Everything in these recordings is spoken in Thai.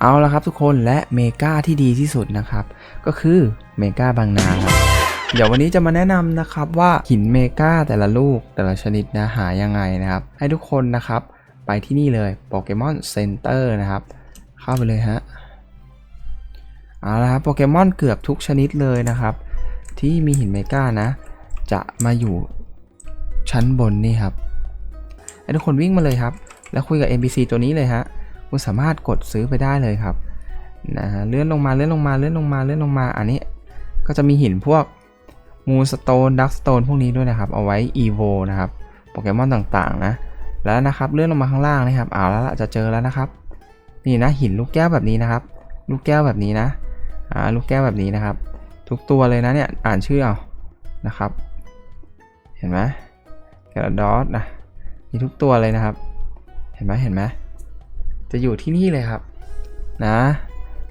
เอาละครับทุกคนและเมกาที่ดีที่สุดนะครับ ก็คือเมกาบางนาครับเดี๋ยววันนี้จะมาแนะนำนะครับว่าหินเมกาแต่ละลูกแต่ละชนิดนะหายังไงนะครับ ให้ทุกคนนะครับไปที่นี่เลยโปเกมอนเซ็นเตอร์นะครับ เข้าไปเลยฮะเอาละครับโปเกมอนเกือบทุกชนิดเลยนะครับ ที่มีหินเมกานะ จะมาอยู่ชั้นบนนี่ครับให้ทุกคนวิ่งมาเลยครับ แล้วคุยกับ NPC ตัวนี้เลยฮะ คุณสามารถกดซื้อไปได้เลยครับนะฮะเลื่อนลงมาเลื่อนลงมาเลื่อนลงมาเลื่อนลงมาอันนี้ก็จะมีหินพวกมูสโตนดักสโตนพวกนี้ด้วยนะครับ เอาไว้ EVO นะครับโปเกมอนต่างๆนะแล้วนะครับเลื่อนลงมาข้างล่างนะครับเอาแล้วจะเจอแล้วนะครับ นี่นะหินลูกแก้วแบบนี้นะครับ ลูกแก้วแบบนี้นะอ่าลูกแก้วแบบนี้นะครับ ทุกตัวเลยนะเนี่ยอ่านชื่อเอานะครับ เห็นไหมแกระดอสนะมีทุกตัวเลยนะครับ เห็นไหมเห็นไหม จะอยู่ที่นี่เลยครับนะ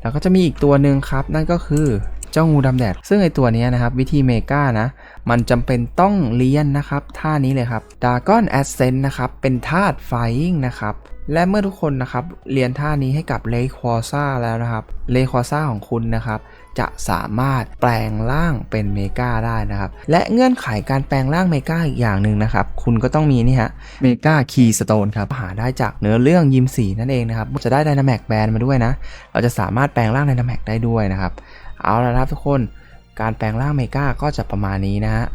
แล้วก็จะมีอีกตัวหนึ่งครับ นั่นก็คือเจ้างูดำแดด ซึ่งไอตัวนี้นะครับ วิธีเมกานะ มันจำเป็นต้องเลี้ยนนะครับ ท่านี้เลยครับดากอนแอสเซนต์นะครับ เป็นธาตุไฟงนะครับ และเมื่อทุกคนนะครับเรียนท่านี้ให้กับเลควอซ่าแล้วนะครับเลควอซ่าของคุณนะครับ จะสามารถแปลงร่างเป็นเมกาได้นะครับ และเงื่อนไขการแปลงร่างเมกาอีกอย่างหนึ่งนะครับ คุณก็ต้องมีนี่ฮะเมกาคีย์สโตนครับหาได้จากเนื้อเรื่องยิมสีนั่นเองนะครับ จะได้ไดนาแมกแบนมาด้วยนะ เราจะสามารถแปลงร่างไดนาแมกได้ด้วยนะครับ เอาละครับทุกคนการแปลงร่างเมกาก็จะประมาณนี้นะฮะ